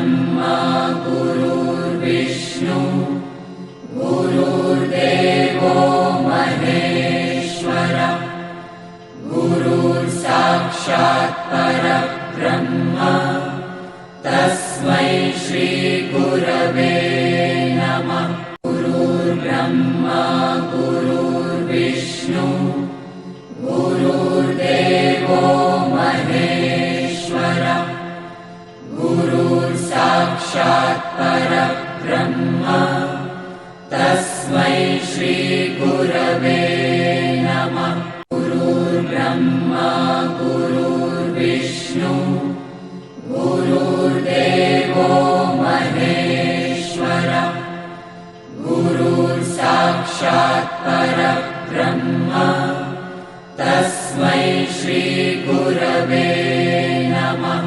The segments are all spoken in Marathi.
ब्रह्मा गुरुर्विष्णु गुरुर्देवो तस्मै श्रीगुरवे नमः।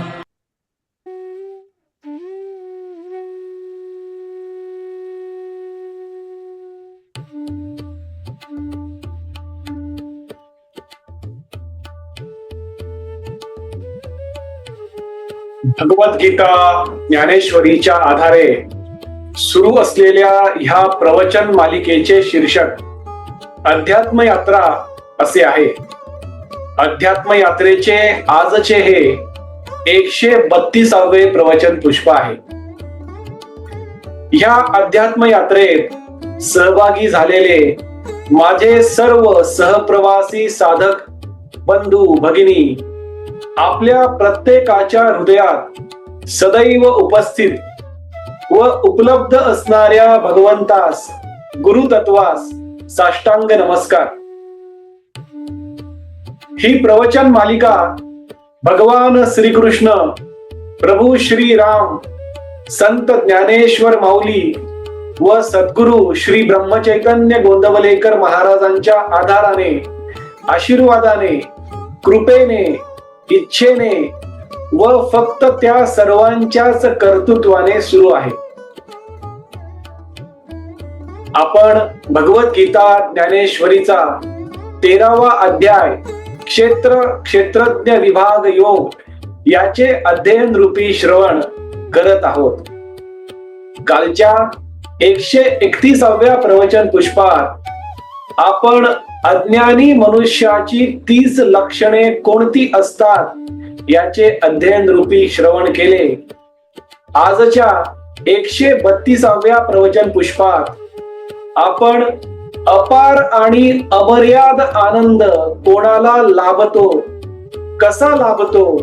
भगवद्गीता ज्ञानेश्वरीच्या आधारे सुरू असलेल्या ह्या प्रवचन मालिकेचे शीर्षक अध्यात्म यात्रा असे आहे. अध्यात्म यात्रेचे आजचे हे एकशे बत्तीसावे प्रवचन पुष्प आहे. ह्या अध्यात्म यात्रेत सहभागी झालेले माझे सर्व सहप्रवासी साधक बंधू भगिनी आपल्या प्रत्येकाच्या हृदयात सदैव उपस्थित व उपलब्ध असणाऱ्या भगवंतास गुरुतत्वास साष्टांग नमस्कार. ही प्रवचन मालिका भगवान श्रीकृष्ण प्रभू श्री राम संत ज्ञानेश्वर माऊली व सद्गुरु श्री ब्रह्मचैतन्य गोंदवलेकर महाराजांच्या आधाराने आशीर्वादाने कृपेने इच्छेने व फक्त त्या सर्वांच्याच कर्तृत्वाने सुरू आहे. आपण भगवत गीता ज्ञानेश्वरीचा तेरावा अध्याय क्षेत्र क्षेत्रज्ञ विभाग योग याचे अध्ययन रूपी श्रवण करत आहोत. कालच्या एकशे एकतीसाव्या प्रवचन पुष्पात आपण अज्ञानी मनुष्याची तीस लक्षणे कोणती असतात याचे अध्ययन रूपी श्रवण केले. आजच्या एकशे बत्तीसाव्या प्रवचन पुष्पात आपण अपार आणि अमर्याद आनंद कोणाला लाभतो? कसा लाभतो?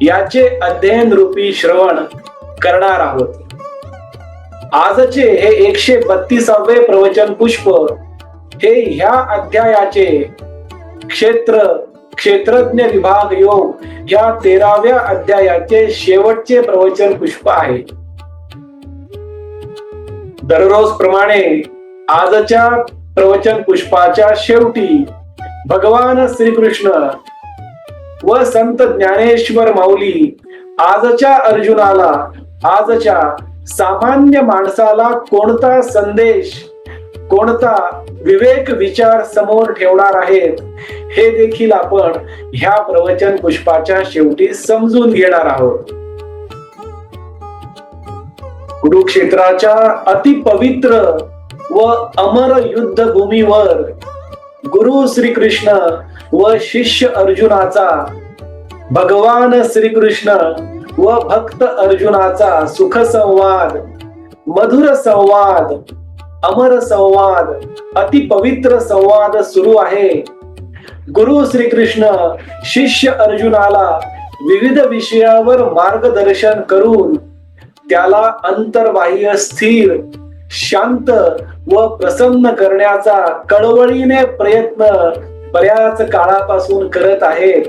याचे अध्ययन रूपी श्रवण करणार आहोत. आजचे हे एकशे बत्तीसावे प्रवचन पुष्प हे ह्या अध्यायाचे क्षेत्र क्षेत्रज्ञ विभाग योग या तेराव्या अध्यायाचे शेवटचे प्रवचन पुष्प आहे. दररोज प्रमाणे आजच्या प्रवचन पुष्पाच्या शेवटी भगवान श्रीकृष्ण व संत ज्ञानेश्वर माऊली आजच्या अर्जुनाला आजच्या सामान्य माणसाला कोणता संदेश कोणता विवेक विचार समोर ठेवणार आहेत हे देखील आपण ह्या प्रवचन पुष्पाच्या शेवटी समजून घेणार आहोत. कुरुक्षेत्राच्या अतिपवित्र व अमर युद्ध भूमीवर गुरु श्रीकृष्ण व शिष्य अर्जुनाचा भगवान श्रीकृष्ण व भक्त अर्जुनाचा सुख संवाद मधुर संवाद अमर संवाद अति पवित्र संवाद सुरू आहे. गुरु श्रीकृष्ण शिष्य अर्जुनाला विविध विषयावर मार्गदर्शन करून त्याला अंतर्बाह्य स्थिर शांत व प्रसन्न करण्याचा कळवळीने प्रयत्न बऱ्याच काळापासून करत आहेत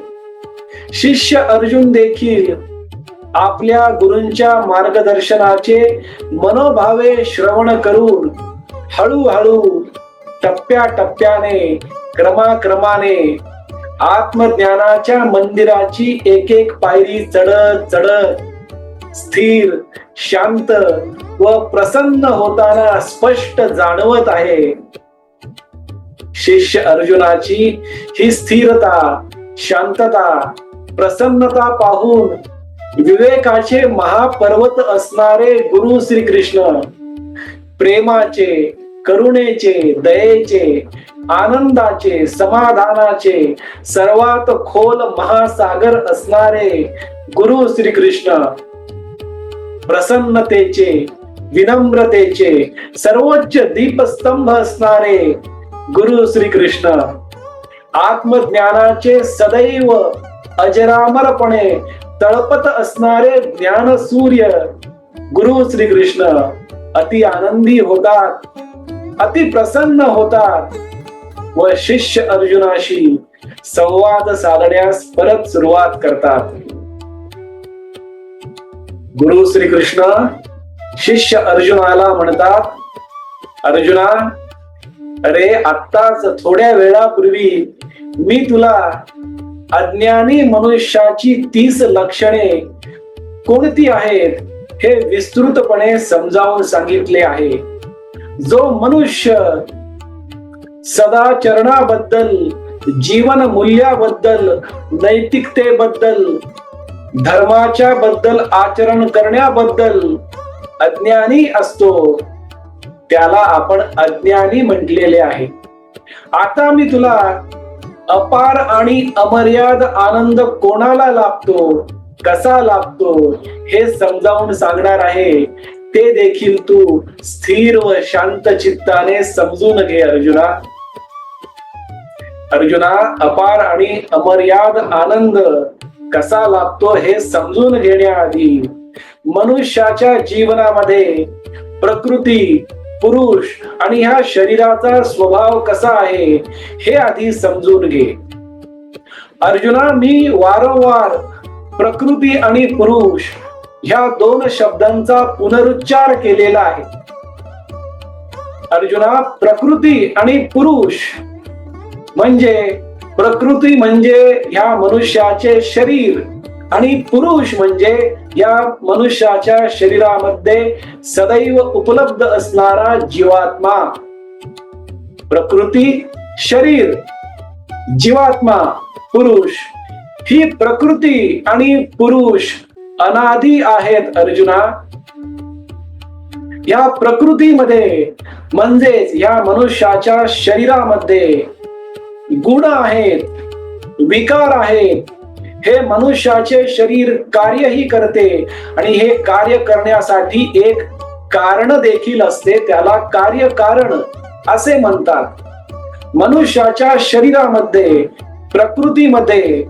शिष्य अर्जुन देखील आपल्या गुरूंच्या मार्गदर्शनाचे मनोभावे श्रवण करून हळूहळू टप्प्या टप्प्याने क्रमाक्रमाने आत्मज्ञानाच्या मंदिराची एक एक पायरी चढत चढत स्थिर शांत व प्रसन्न होताना स्पष्ट जाणवत आहे. शिष्य अर्जुनाची ही स्थिरता शांतता प्रसन्नता पाहून विवेकाचे महापर्वत असणारे गुरु श्री कृष्ण प्रेमाचे करुणेचे दयेचे आनंदाचे समाधानाचे सर्वात खोल महासागर असणारे गुरु श्री कृष्ण प्रसन्नतेचे विनम्रतेचे सर्वोच्च दीपस्तंभ असणारे गुरु श्री कृष्ण आत्मज्ञानाचे सदैव अजरामरपणे तळपत असणारे ज्ञान सूर्य गुरु श्री कृष्ण अति आनंदी होतात अति प्रसन्न होतात. व शिष्य अर्जुनाशी संवाद साधण्यास परत सुरुवात करतात. गुरु श्रीकृष्ण शिष्य अर्जुनाला म्हणतात अर्जुना अरे आत्ताच थोड्या वेळापूर्वी मी तुला अज्ञानी मनुष्याची तीस लक्षणे कोणती आहेत हे विस्तृतपणे समजावून सांगितले आहे. जो मनुष्य सदाचरणाबद्दल जीवन मूल्याबद्दल नैतिकतेबद्दल धर्माच्या बद्दल आचरण करण्याबद्दल अज्ञानी असतो त्याला आपण अज्ञानी म्हटलेले आहे. आता मी तुला अपार आणि अमर्याद आनंद कोणाला लाभतो कसा लाभतो हे समजावून सांगणार आहे. ते देखील तू स्थिर व शांत चित्ताने समजून घे अर्जुना. अर्जुना अपार आणि अमर्याद आनंद कसा लाभतो हे समजून घेण्याआधी मनुष्याच्या जीवनामध्ये प्रकृती पुरुष आणि ह्या शरीराचा स्वभाव कसा आहे हे आधी समजून घे. अर्जुना मी वारंवार प्रकृती आणि पुरुष ह्या दोन शब्दांचा पुनरुच्चार केलेला आहे. अर्जुना प्रकृती आणि पुरुष म्हणजे प्रकृती म्हणजे ह्या मनुष्याचे शरीर आणि पुरुष म्हणजे या मनुष्याच्या शरीरामध्ये सदैव उपलब्ध असणारा जीवात्मा. प्रकृती शरीर जीवात्मा पुरुष ही प्रकृती आणि पुरुष अनादी आहेत अर्जुना. या प्रकृतीमध्ये म्हणजेच या मनुष्याच्या शरीरामध्ये गुण आहेत विकार आहेत. हे मनुष्याचे शरीर कार्यही करते आणि हे कार्य करण्यासाठी एक कारण देखील असते त्याला कार्य कारण असे म्हणतात. मनुष्याच्या शरीरामध्ये प्रकृतीमध्ये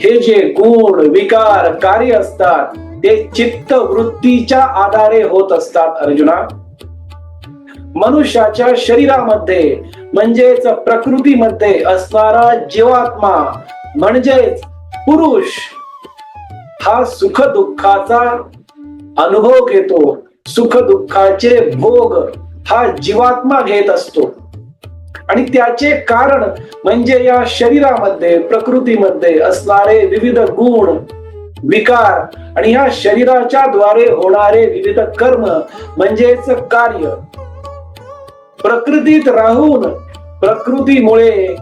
हे जे गुण विकार कार्य असतात ते चित्त वृत्तीच्या आधारे होत असतात अर्जुना. मनुष्याच्या शरीरामध्ये म्हणजेच प्रकृतीमध्ये असणारा जीवात्मा म्हणजेच पुरुष हा सुख दुःखाचा अनुभव घेतो. सुख दुःखाचे भोग हा जीवात्मा घेत असतो. आणि त्याचे कारण म्हणजे या शरीरामध्ये प्रकृतीमध्ये असणारे विविध गुण विकार आणि या शरीराच्या द्वारे होणारे विविध कर्म म्हणजेच कार्य. प्रकृतीत राहून प्रकृतीमुळे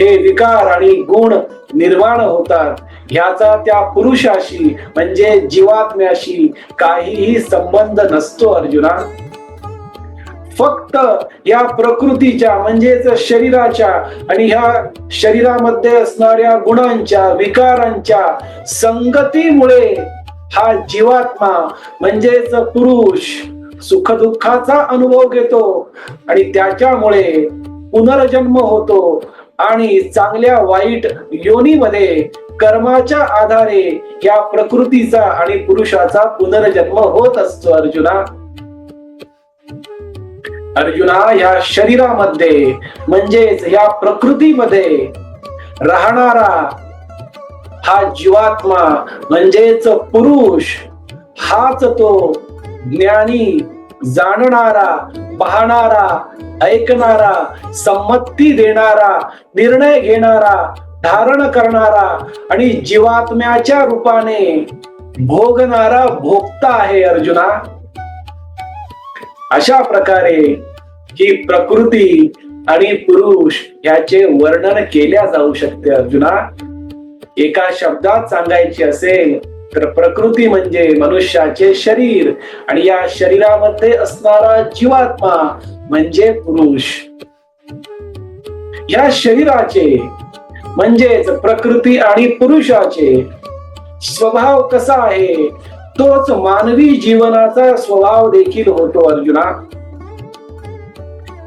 हे विकार आणि गुण निर्माण होतात. ह्याचा त्या पुरुषाशी म्हणजे जीवात्म्याशी काहीही संबंध नसतो अर्जुना. फक्त या प्रकृतीच्या म्हणजेच शरीराच्या आणि ह्या शरीरामध्ये असणाऱ्या गुणांच्या विकारांच्या संगतीमुळे हा जीवात्मा म्हणजेच पुरुष सुखदुःखाचा अनुभव घेतो आणि त्याच्यामुळे पुनर्जन्म होतो आणि चांगल्या वाईट योनीमध्ये कर्माच्या आधारे या प्रकृतीचा आणि पुरुषाचा पुनर्जन्म होत असतो अर्जुना. अर्जुना या शरीरामध्ये म्हणजेच या प्रकृतीमध्ये राहणारा हा जीवात्मा म्हणजेच पुरुष हाच तो ज्ञानी जाणणारा पाहणारा ऐकणारा संमती देणारा निर्णय घेणारा धारण करणारा आणि जीवात्म्याच्या रूपाने भोगणारा भोगता आहे अर्जुना. अशा प्रकारे ही प्रकृती आणि पुरुष याचे वर्णन केल्या जाऊ शकते अर्जुना. एका शब्दात सांगायची असेल तर प्रकृती म्हणजे मनुष्याचे शरीर आणि या शरीरामध्ये असणारा जीवात्मा म्हणजे पुरुष. या शरीराचे म्हणजेच प्रकृती आणि पुरुषाचे स्वभाव कसा आहे तोच मानवी जीवनाचा स्वभाव देखील होतो अर्जुना.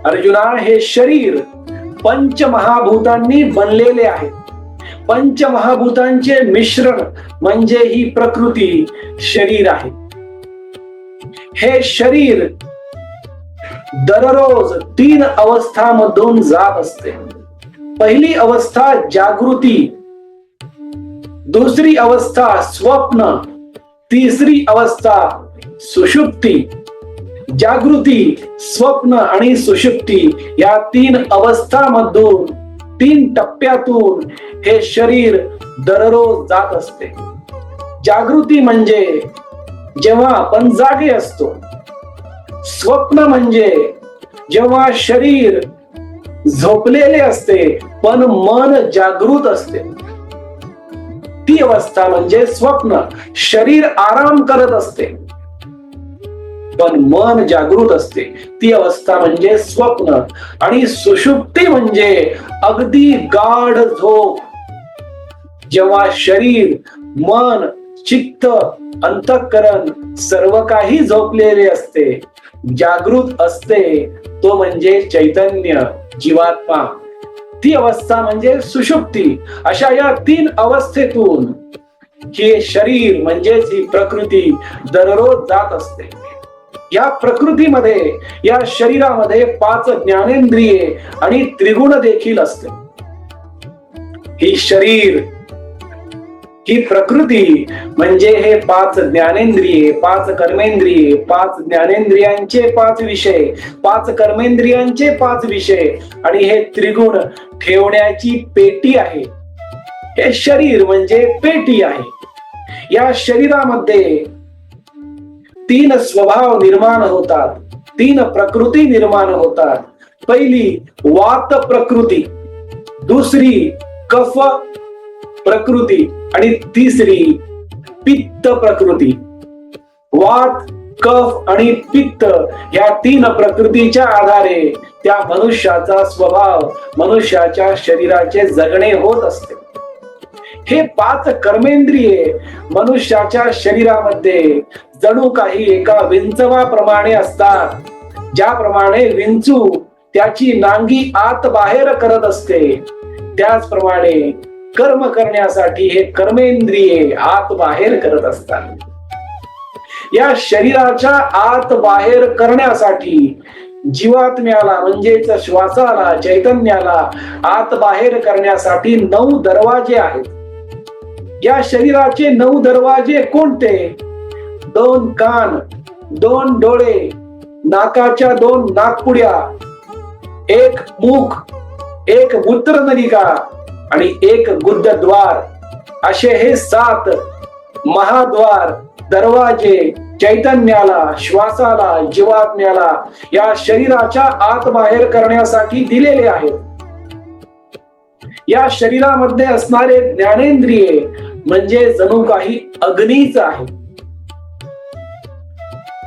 अर्जुना हे शरीर पंचमहाभूतांनी बनलेले आहे. पंचमहाभूतांचे मिश्रण म्हणजे ही प्रकृती शरीर आहे. हे शरीर दररोज तीन अवस्थामधून जात असते. पहिली अवस्था जागृती दुसरी अवस्था स्वप्न तिसरी अवस्था सुषुप्ती. जागृती स्वप्न आणि सुषुप्ती या तीन अवस्थामधून तीन टप्प्यातून हे शरीर दररोज जात असते. जागृती म्हणजे जेव्हा आपण जागे असतो. स्वप्न म्हणजे जेव्हा शरीर झोपलेले असते पण मन जागृत असते. ती अवस्था म्हणजे स्वप्न. शरीर आराम करत असते. पण मन जागृत असते. ती अवस्था म्हणजे स्वप्न आणि सुषुप्ती म्हणजे अगदी गाढ झोप. जेव्हा शरीर मन चित्त अंतःकरण सर्व काही झोपलेले असते जागृत असते तो म्हणजे चैतन्य जीवात्मा. ती अवस्था म्हणजे सुषुप्ती अशा या तीन अवस्थेतून. हे शरीर म्हणजेच ही प्रकृती दररोज जात असते. या प्रकृतीमध्ये या शरीरामध्ये पाच ज्ञानेंद्रिये आणि त्रिगुण देखील असते. ही शरीर ही प्रकृती म्हणजे हे पाच ज्ञानेंद्रिये पाच कर्मेंद्रिये पाच ज्ञानेंद्रियांचे पाच विषय पाच कर्मेंद्रियांचे पाच विषय आणि हे त्रिगुण ठेवण्याची पेटी आहे. हे शरीर म्हणजे पेटी आहे. या शरीरामध्ये तीन स्वभाव निर्माण होतात तीन प्रकृती निर्माण होतात. पहिली वात प्रकृती दुसरी कफ प्रकृती आणि तिसरी पित्त प्रकृती. वात कफ आणि पित्त या तीन प्रकृतीच्या आधारे त्या मनुष्याचा स्वभाव मनुष्याच्या शरीराचे जगणे होत असते. हे पाच कर्मेंद्रिये मनुष्याच्या शरीरामध्ये जणू काही एका विंचवाप्रमाणे असतात. ज्याप्रमाणे विंचू त्याची नांगी आत बाहेर करत असते. त्याचप्रमाणे कर्म करण्यासाठी हे कर्मेंद्रिये आत बाहेर करत असतात. या शरीराच्या आत बाहेर करण्यासाठी जीवात्म्याला म्हणजेच श्वासाला चैतन्याला आत बाहेर करण्यासाठी नऊ दरवाजे आहेत. या शरीराचे नऊ दरवाजे कोणते? दोन कान दोन डोळे नाकाच्या दोन नाकपुड्या एक मुख एक मूत्रनलिका आणि एक गुद्धद्वार असे हे सात महाद्वार दरवाजे चैतन्याला श्वासाला जीवात्म्याला या शरीराच्या आत बाहेर करण्यासाठी दिलेले आहेत. या शरीरामध्ये असणारे ज्ञानेंद्रिये म्हणजे जणू काही अग्नीच आहे.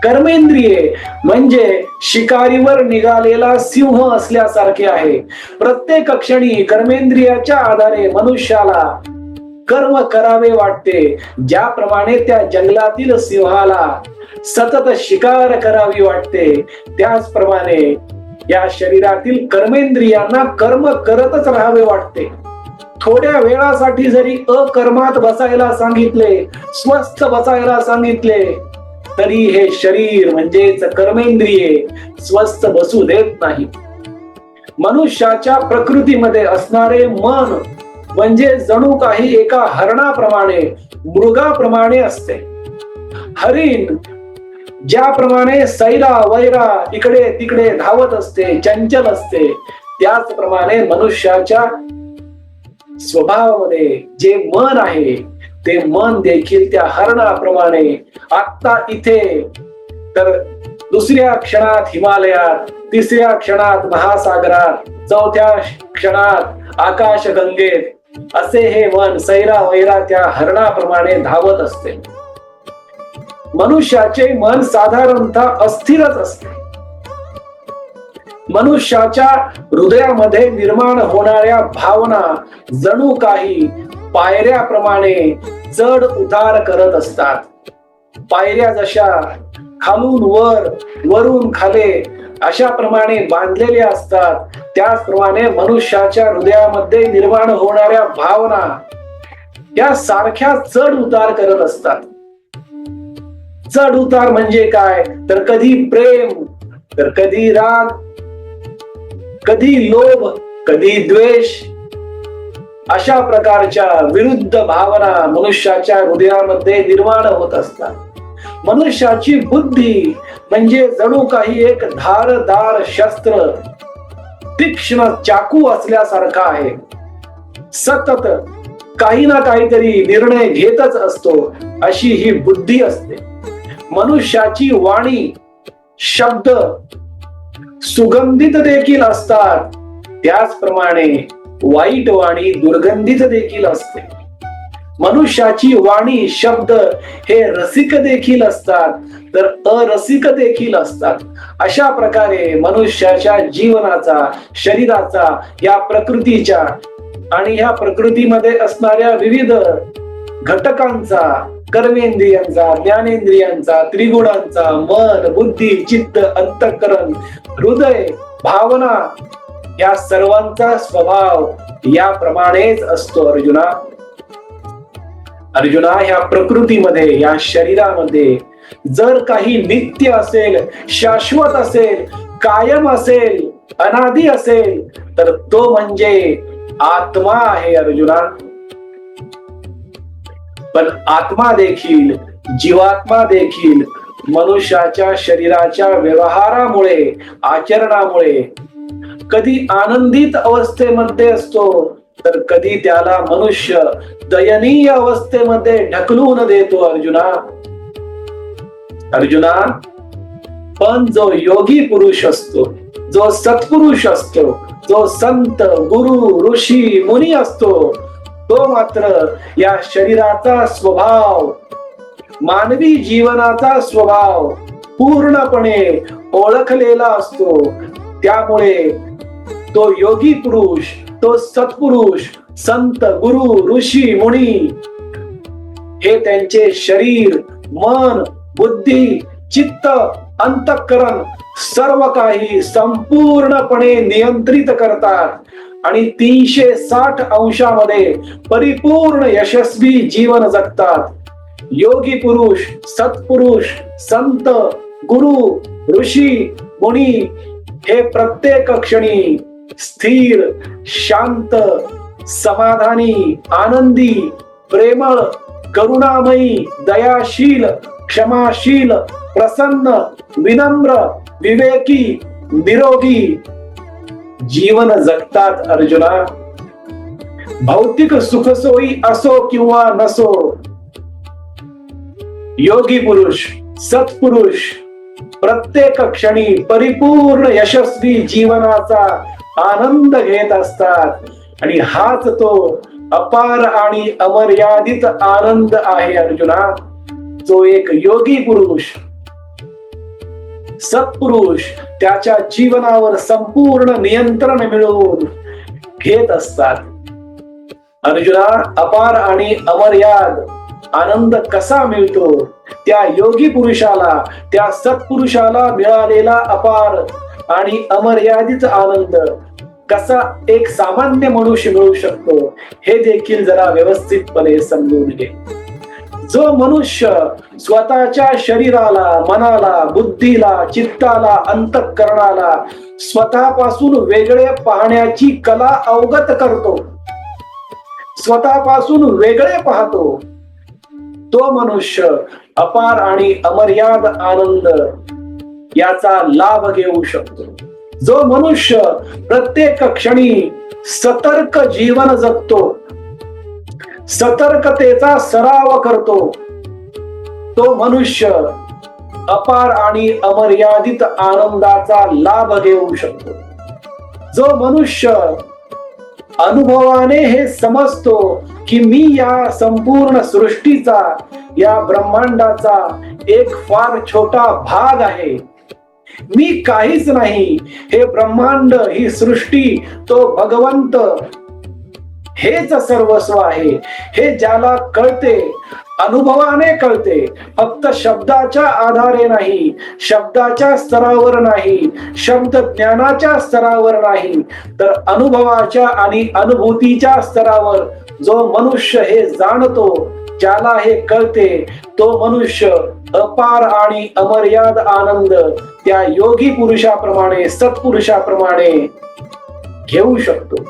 कर्मेंद्रिये म्हणजे शिकारीवर निघालेला सिंह असल्यासारखे आहे. प्रत्येक क्षणी कर्मेंद्रियाच्या आधारे मनुष्याला कर्म करावे वाटते. ज्याप्रमाणे त्या जंगलातील सिंहाला सतत शिकार करावी वाटते. त्याचप्रमाणे या शरीरातील कर्मेंद्रियांना कर्म करतच राहावे वाटते. थोड्या वेळासाठी जरी अकर्मात बसायला सांगितले स्वस्थ बसायला सांगितले तरी हे शरीर म्हणजेच कर्मेंद्रिये स्वस्थ बसू देत नाही. मनुष्याच्या प्रकृतीमध्ये असणारे मन म्हणजे जणू काही एका हरणाप्रमाणे मृगाप्रमाणे असते. हरिण ज्याप्रमाणे सैरा वैरा इकडे तिकडे धावत असते चंचल असते त्याचप्रमाणे मनुष्याच्या स्वभावामध्ये जे मन आहे ते मन देखील त्या हरणाप्रमाणे. आता इथे तर दुसऱ्या क्षणात हिमालयात तिसऱ्या क्षणात महासागरात चौथ्या क्षणात आकाश गंगेत असे हे मन सैरा वैरा त्या हरणाप्रमाणे धावत असते. मनुष्याचे मन साधारणतः अस्थिरच असते. मनुष्याच्या हृदयामध्ये निर्माण होणाऱ्या भावना जणू काही पायऱ्याप्रमाणे चढ उतार करत असतात. पायऱ्या जशा खालून वर वरून खाले अशा प्रमाणे बांधलेल्या असतात. त्याचप्रमाणे मनुष्याच्या हृदयामध्ये निर्माण होणाऱ्या भावना या सारख्या चढ उतार करत असतात. चढ उतार म्हणजे काय? तर कधी प्रेम तर कधी राग कधी लोभ कधी द्वेष अशा प्रकारच्या विरुद्ध भावना मनुष्याच्या हृदयामध्ये निर्माण होत असतात. मनुष्याची बुद्धी म्हणजे जणू काही एक धारदार शस्त्र तीक्ष्ण चाकू असल्यासारखा आहे. सतत काही ना काहीतरी निर्णय घेतच असतो अशी ही बुद्धी असते. मनुष्याची वाणी शब्द सुगंधित देखील असतात. त्याचप्रमाणे वाईट वाणी दुर्गंधित देखील असते. मनुष्याची वाणी शब्द हे रसिक देखील असतात. तर अरसिक देखील असतात. अशा प्रकारे मनुष्याच्या जीवनाचा शरीराचा या प्रकृतीच्या आणि ह्या प्रकृतीमध्ये असणाऱ्या विविध घटकांचा कर्मेंद्रियांचा ज्ञानेंद्रियांचा त्रिगुणांचा मन बुद्धी चित्त अंतकरण हृदय भावना या सर्वांचा स्वभाव याप्रमाणेच असतो अर्जुना. अर्जुना ह्या प्रकृतीमध्ये या शरीरामध्ये जर काही नित्य असेल शाश्वत असेल कायम असेल अनादी असेल तर तो म्हणजे आत्मा आहे अर्जुना. पण आत्मा देखील जीवात्मा देखील मनुष्याच्या शरीराच्या व्यवहारामुळे आचरणामुळे कधी आनंदित अवस्थेमध्ये असतो तर कधी त्याला मनुष्य दयनीय अवस्थेमध्ये ढकलून देतो अर्जुना. अर्जुना पण जो योगी पुरुष असतो जो सत्पुरुष असतो जो संत गुरु ऋषी मुनी असतो तो मात्र या शरीराचा स्वभाव मानवी जीवनाचा स्वभाव पूर्णपणे ओळखलेला असतो. त्यामुळे तो योगी पुरुष तो सत्पुरुष संत गुरु ऋषी मुनी हे त्यांचे शरीर मन बुद्धी चित्त अंतःकरण सर्व काही संपूर्णपणे नियंत्रित करतात. आणि तीनशे साठ अंशामध्ये परिपूर्ण यशस्वी जीवन जगतात. योगी पुरुष सत्पुरुष संत गुरु ऋषी मुनी हे प्रत्येक क्षणी स्थिर शांत समाधानी आनंदी प्रेमळ करुणामयी दयाशील क्षमाशील प्रसन्न विनम्र विवेकी निरोगी जीवन जगतात अर्जुना. भौतिक सुखसोयी असो किंवा नसो योगी पुरुष सत्पुरुष प्रत्येक क्षणी परिपूर्ण यशस्वी जीवनाचा आनंद घेत असतात. आणि हाच तो अपार आणि अमर्यादित आनंद आहे अर्जुना. जो एक योगी पुरुष सत्पुरुष त्याच्या जीवनावर संपूर्ण नियंत्रण मिळवून घेत असतात. अर्जुना अपार आणि अमर्याद आनंद कसा मिळतो? त्या योगी पुरुषाला त्या सत्पुरुषाला मिळालेला अपार आणि अमर्यादित आनंद कसा एक सामान्य मनुष्य मिळू शकतो हे देखील जरा व्यवस्थितपणे समजून घे. जो मनुष्य स्वतःच्या शरीराला मनाला बुद्धीला चित्ताला अंतकरणाला स्वतःपासून वेगळे पाहण्याची कला अवगत करतो स्वतःपासून वेगळे पाहतो तो मनुष्य अपार आणि अमर्याद आनंद याचा लाभ घेऊ शकतो. जो मनुष्य प्रत्येक क्षणी सतर्क जीवन जगतो सतर्कतेचा सराव करतो. तो मनुष्य अपार आणि अमर्यादित आनंदाचा लाभ घेऊ शकतो. जो मनुष्य अनुभवाने हे समजतो की मी या संपूर्ण सृष्टीचा या ब्रह्मांडाचा एक फार छोटा भाग आहे. मी काहीच नाही. हे ब्रह्मांड ही सृष्टी तो भगवंत हेच सर्वस्व आहे. हे ज्याला कळते अनुभवाने कळते फक्त शब्दाच्या आधारे नाही शब्दाच्या स्तरावर नाही शब्द ज्ञानाच्या स्तरावर नाही तर अनुभवाच्या आणि अनुभूतीच्या स्तरावर जो मनुष्य हे जाणतो ज्याला हे कळते तो मनुष्य अपार आणि अमर्याद आनंद त्या योगी पुरुषाप्रमाणे सत्पुरुषाप्रमाणे घेऊ शकतो.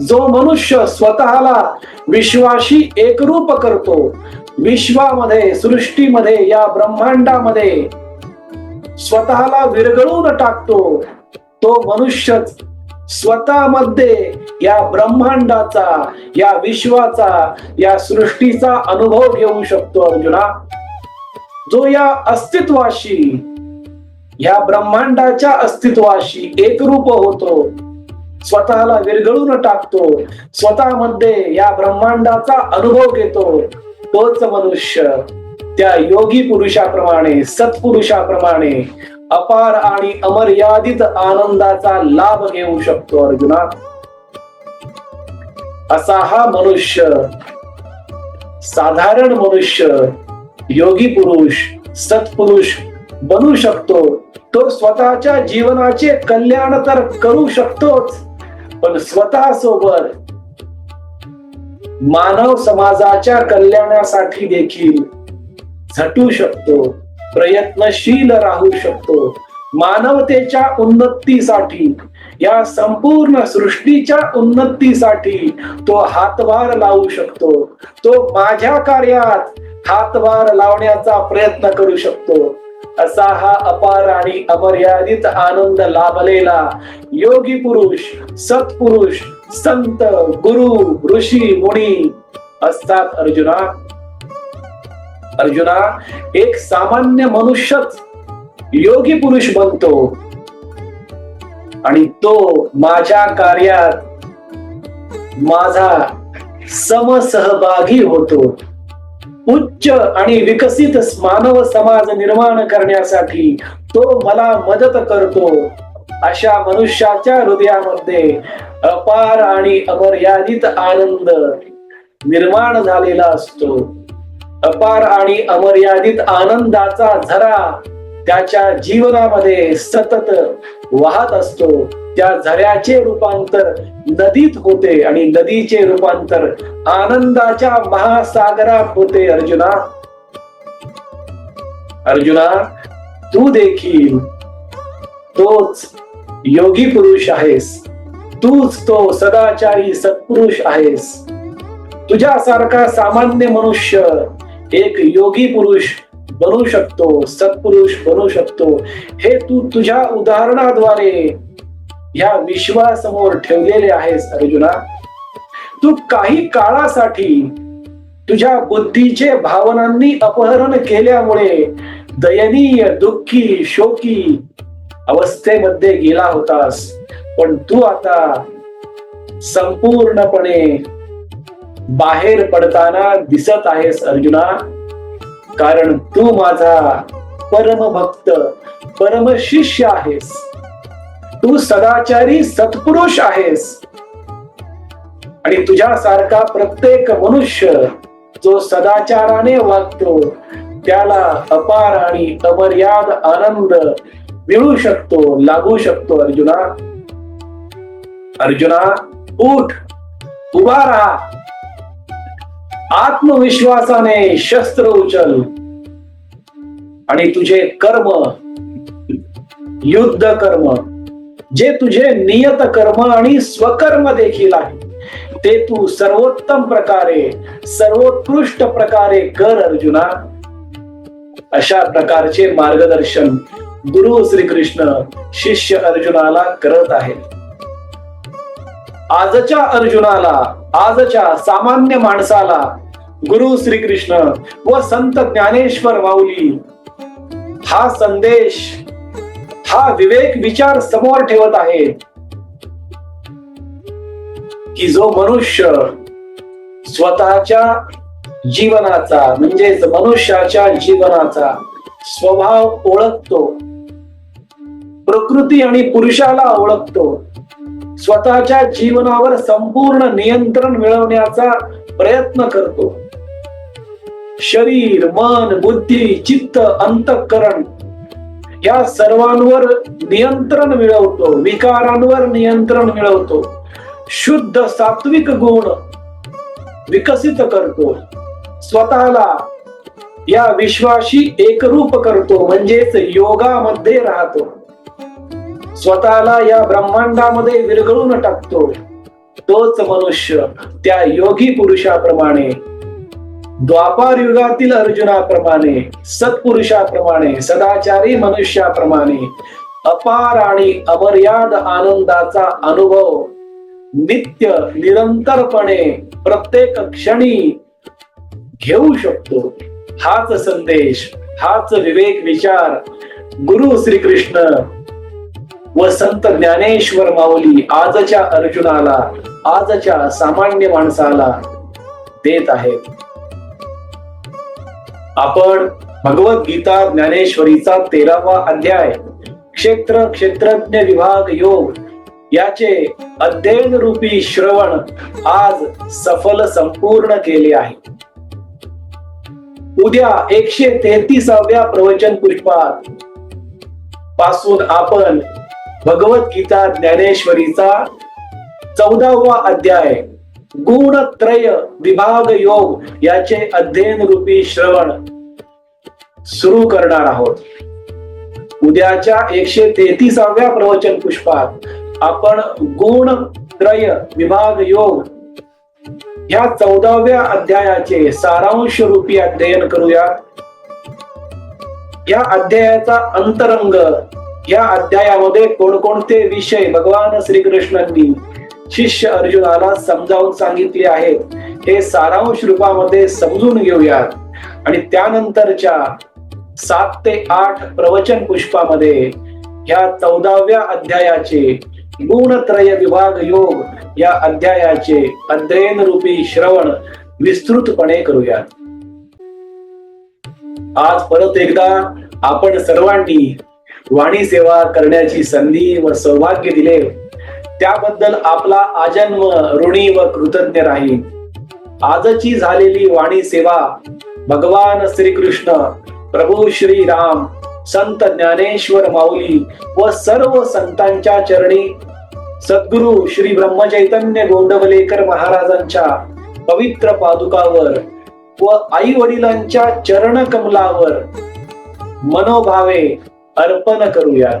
जो मनुष्य स्वतःला विश्वाशी एकरूप करतो विश्वामध्ये सृष्टीमध्ये या ब्रह्मांडामध्ये स्वतःला विरघळून टाकतो तो मनुष्यच स्वतःमध्ये या ब्रह्मांडाचा या विश्वाचा या सृष्टीचा अनुभव घेऊ शकतो अर्जुना. जो या अस्तित्वाशी या ब्रह्मांडाच्या अस्तित्वाशी एकरूप होतो स्वतःला विरघळून टाकतो. स्वतःमध्ये या ब्रह्मांडाचा अनुभव घेतो. तोच मनुष्य त्या योगी पुरुषाप्रमाणे सत्पुरुषाप्रमाणे अपार आणि अमर्यादित आनंदाचा लाभ घेऊ शकतो अर्जुना. असा हा मनुष्य साधारण मनुष्य योगी पुरुष सत्पुरुष बनू शकतो. तो स्वतःच्या जीवनाचे कल्याण तर करू शकतोच. पण स्वतः सोबत मानव समाजाच्या कल्याणासाठी देखील झटू शकतो प्रयत्नशील राहू शकतो. मानवतेच्या उन्नतीसाठी या संपूर्ण सृष्टीच्या उन्नतीसाठी तो हातभार लावू शकतो. तो माझ्या कार्यात हातभार लावण्याचा प्रयत्न करू शकतो. असा हा अपार आणि अमर्यादित आनंद लाभलेला योगी पुरुष सत्पुरुष संत गुरु ऋषी मुनी असतात अर्जुना. अर्जुना एक सामान्य मनुष्यच योगी पुरुष बनतो. आणि तो माझ्या कार्यात माझा समसहभागी होतो. उच्च आणि विकसित मानव समाज निर्माण करण्यासाठी तो मला मदत करतो. अशा मनुष्याच्या हृदयामध्ये अपार आणि अमर्यादित आनंद निर्माण झालेला असतो. अपार आणि अमर्यादित आनंदाचा झरा त्याच्या जीवनामध्ये सतत वाहत असतो. त्या झऱ्याचे रूपांतर नदीत होते आणि नदीचे रूपांतर आनंदाच्या महासागरात होते अर्जुना. अर्जुना तू देखील तोच योगी पुरुष आहेस. तूच तो सदाचारी सत्पुरुष आहेस. तुझ्यासारखा सामान्य मनुष्य एक योगी पुरुष बनू शकतो सत्पुरुष बनू शकतो. हे तू तुझ्या उदाहरणाद्वारे ह्या विश्वासमोर ठेवलेले आहेस अर्जुना. तू काही काळासाठी तुझ्या बुद्धीचे भावनांनी अपहरण केल्यामुळे दयनीय दुःखी शोकी अवस्थेमध्ये गेला होतास. पण तू आता संपूर्णपणे बाहेर पडताना दिसत आहेस अर्जुना. कारण तू माझा परमभक्त परम शिष्य आहेस. तू सदाचारी सत्पुरुष आहेस. आणि तुझ्यासारखा प्रत्येक मनुष्य जो सदाचाराने वागतो त्याला अपार आणि अमर्याद आनंद मिळू शकतो लागू शकतो अर्जुना. अर्जुना उठ उभा राहा. आत्मविश्वासाने शस्त्र उचल. आणि तुझे कर्म युद्ध कर्म जे तुझे नियत कर्म आणि स्वकर्म देखील आहे ते तू सर्वोत्तम प्रकारे सर्वोत्कृष्ट प्रकारे कर अर्जुना. अशा प्रकारचे मार्गदर्शन गुरु श्रीकृष्ण शिष्य अर्जुनाला करत आहेत. आजच्या अर्जुनाला आजच्या सामान्य माणसाला गुरु श्रीकृष्ण व संत ज्ञानेश्वर माऊली हा संदेश हा विवेक विचार समोर ठेवत आहेत की जो मनुष्य स्वतःच्या जीवनाचा म्हणजेच मनुष्याच्या जीवनाचा स्वभाव ओळखतो प्रकृती आणि पुरुषाला ओळखतो स्वतःच्या जीवनावर संपूर्ण नियंत्रण मिळवण्याचा प्रयत्न करतो. शरीर मन बुद्धी चित्त अंतःकरण या सर्वांवर नियंत्रण मिळवतो विकारांवर नियंत्रण मिळवतो. शुद्ध सात्विक गुण विकसित करतो. स्वतःला या विश्वाशी एकरूप करतो म्हणजेच योगामध्ये राहतो. स्वतःला या ब्रह्मांडामध्ये विरघळून टाकतो. तोच मनुष्य त्या योगी पुरुषाप्रमाणे द्वापार युगातील अर्जुनाप्रमाणे सत्पुरुषाप्रमाणे सदाचारी मनुष्याप्रमाणे अपार आणि अमर्याद आनंदाचा अनुभव नित्य निरंतरपणे प्रत्येक क्षणी घेऊ शकतो. हाच संदेश हाच विवेक विचार गुरु श्रीकृष्ण व संत ज्ञानेश्वर माऊली आजच्या अर्जुनाला आजच्या सामान्य माणसाला देत आहेत. आपण भगवद्गीता ज्ञानेश्वरीचा तेरावा अध्याय क्षेत्र क्षेत्रज्ञ विभाग योग याचे अध्ययन रूपी श्रवण आज सफल संपूर्ण केले आहे. उद्या एकशे तेहतीसाव्या प्रवचन पुष्पात पासून आपण भगवद्गीता ज्ञानेश्वरीचा चौदावा अध्याय गुणत्रय विभाग योग याचे अध्ययन रूपी श्रवण सुरू करणार आहोत. उद्याच्या एकशे तेहतीसाव्या प्रवचन पुष्पात आपण गुणत्रय विभाग योग या चौदाव्या अध्यायाचे सारांश रूपी अध्ययन करूयात. या अध्यायाचा अंतरंग या अध्यायामध्ये कोणकोणते विषय भगवान श्रीकृष्णांनी शिष्य अर्जुनाला समजावून सांगितले आहेत. हे सारांश रूपामध्ये समजून घेऊयात. आणि त्यानंतरच्या सात ते आठ प्रवचन पुष्पामध्ये ह्या चौदाव्या अध्यायाचे गुणत्रय विभाग योग या अध्यायाचे अध्ययन रूपी श्रवण विस्तृतपणे करूयात. आज परत एकदा आपण सर्वांनी वाणी सेवा करण्याची संधी व सौभाग्य दिले. त्याबद्दल आपला आजन्म ऋणी व कृतज्ञ राहील आजची झालेली वाणी सेवा भगवान श्रीकृष्ण प्रभू श्री राम संत ज्ञानेश्वर माऊली व सर्व संतांच्या चरणी सद्गुरु श्री ब्रह्मचैतन्य गोंडवलेकर महाराजांच्या पवित्र पादुकावर व आई वडिलांच्या चरण कमलावर मनोभावे अर्पण करूयात.